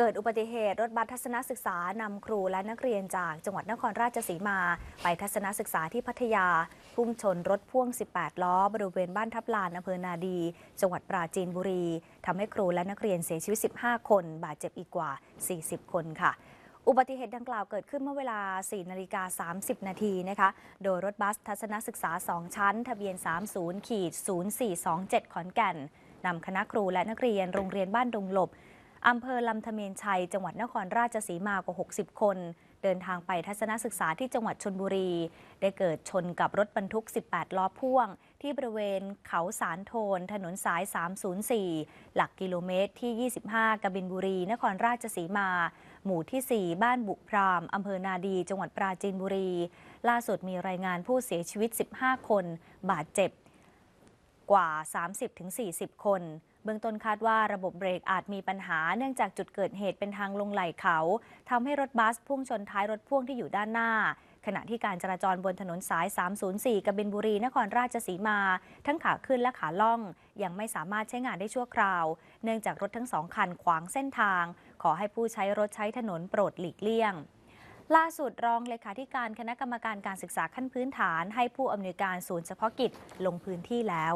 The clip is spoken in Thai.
เกิดอุบัติเหตุรถบัสทัศนศึกษานำครูและนักเรียนจากจังหวัดนครราชสีมา ไปทัศนศึกษาที่พัทยา พุ่งชนรถพ่วง 18 ล้อบริเวณบ้านทับลานอำเภอนาดี จังหวัดปราจีนบุรีทำให้ครูและนักเรียนเสียชีวิต 15 คน บาดเจ็บอีกกว่า 40 คนค่ะอุบัติเหตุดังกล่าวเกิดขึ้นเมื่อเวลา 4 นาฬิกา 30 นาทีนะคะ โดยรถบัสทัศนศึกษา 2 ชั้น ทะเบียน 30ขีด0427 ขอนแก่นนำคณะครูและนักเรียนโรงเรียนบ้านดงหลบ อำเภอลำธเมนชัย จังหวัดนครราชสีมากว่า 60 คน เดินทางไปทัศนศึกษาที่จังหวัดชนบุรี ได้เกิดชนกับรถบรรทุก 18 ล้อพ่วง ที่บริเวณเขาสารโทน ถนนสาย 304 หลักกิโลเมตรที่ 25 กบินบุรี นครราชสีมา หมู่ที่ 4 บ้านบุพรามอำเภอนาดี จังหวัดปราจีนบุรี ล่าสุดมีรายงานผู้เสียชีวิต 15 คน บาดเจ็บ กว่า 30-40 คน เบื้องต้นคาดว่าระบบเบรกอาจมีปัญหาเนื่องจากจุดเกิดเหตุเป็นทางลงไหลเขาทำให้รถบัสพุ่งชนท้ายรถพ่วงที่อยู่ด้านหน้า ขณะที่การจราจรบนถนนสาย 304 กบินบุรี นครราชสีมา ทั้งขาขึ้นและขาล่อง ยังไม่สามารถใช้งานได้ชั่วคราว เนื่องจากรถทั้งสองคันขวางเส้นทาง ขอให้ผู้ใช้รถใช้ถนนโปรดหลีกเลี่ยงล่าสุดรองเลขาธิการคณะกรรมการการศึกษาขั้นพื้นฐาน ให้ผู้อำนวยการศูนย์เฉพาะกิจลงพื้นที่แล้ว